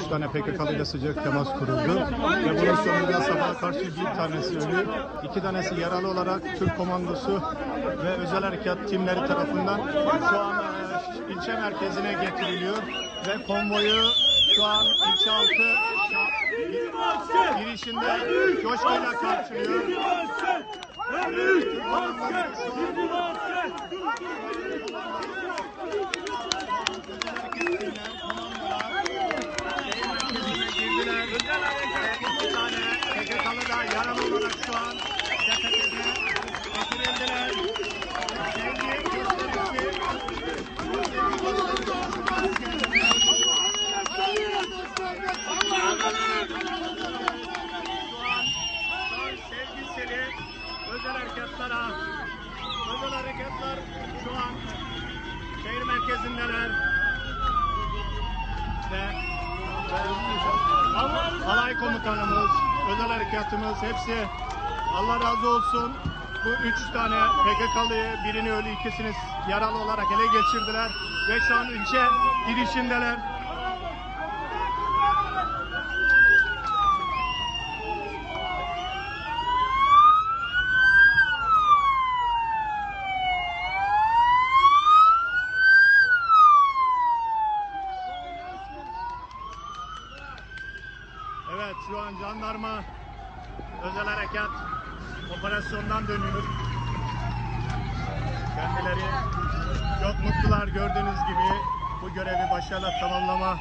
Üç tane PKK'lı ile sıcak temas kuruldu. Ve bunun sonunda sabah karşı bir tanesi ölü, iki tanesi yaralı olarak Türk komandosu ve özel harekat timleri tarafından şu an e, ilçe merkezine getiriliyor. Ve konvoyu şu an ilçe altı girişinde coşkuyla karşılıyor. Türk komandosu şu an girdiler. İki tane PKK'lı da yaralı olarak şu an tepesine getirildiler. Sevgi gösterisi. Sevgiseli özel harekatlara, özel harekatlar şu an şehir merkezindeler. Ve Alay komutanımız, özel harekatımız hepsi Allah razı olsun. Bu üç tane PKK'lıyı birini ölü ikisini yaralı olarak ele geçirdiler ve şu an ilçe girişindeler. Evet şu an jandarma özel harekat operasyondan dönüyor. Kendileri çok mutlular gördüğünüz gibi bu görevi başarıyla tamamlama